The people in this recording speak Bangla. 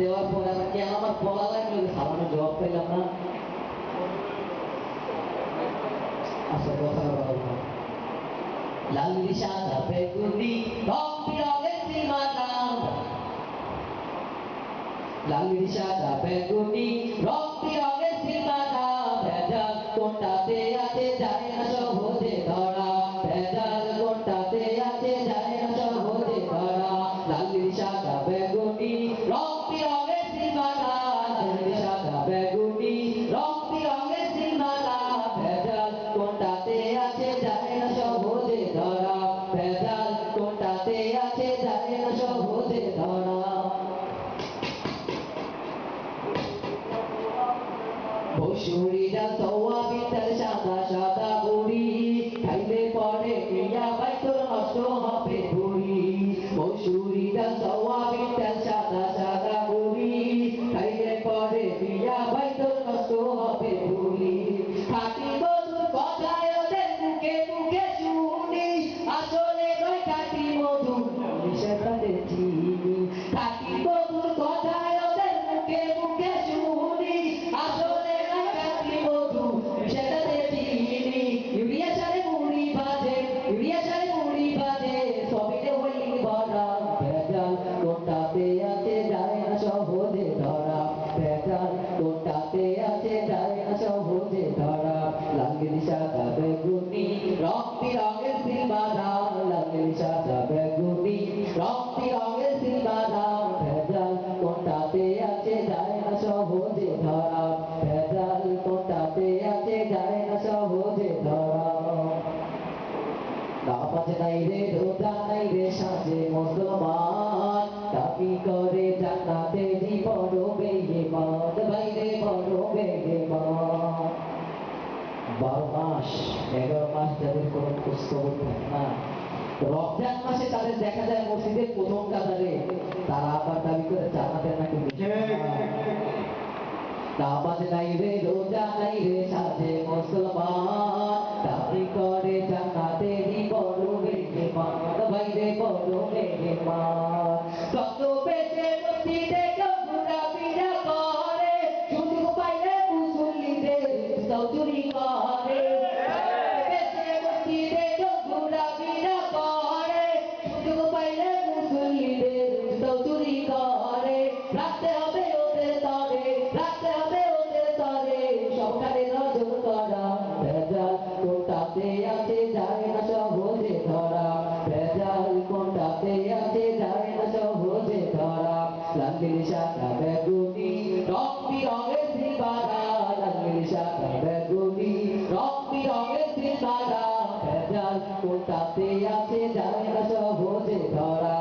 দেওয়ার পর কেন আমার বলা লাগল যে, সালামের জবাব পেলাম না। আচ্ছা কথা বলা লালি সাদা বেগুনি রং সাদা বেগুনি কোনটাতে বসুরিরা সওয়াবি তার সাদা সাদা বুড়ি খাইলে পরে ক্রিয়া নাই রে রোজা নাই রে সাজে মুসলমান দাবি করে জান্নাতে জীবন বেঈমান ভাই রে বড় বেঈমান বারো মাস এগারো মাস যাদের কোনো খোঁজখবর থাকে না রমজান মাসে তাদের দেখা যায় মসজিদের প্রথম কাতারে তারা আবার দাবি করে জান্নাতের নাকি নামাজ নাই রে রোজা নাই রে সাজে কপি রঙের ত্রিমালা ভেজাল কোটাতে আছে জানে না সহজে ধরা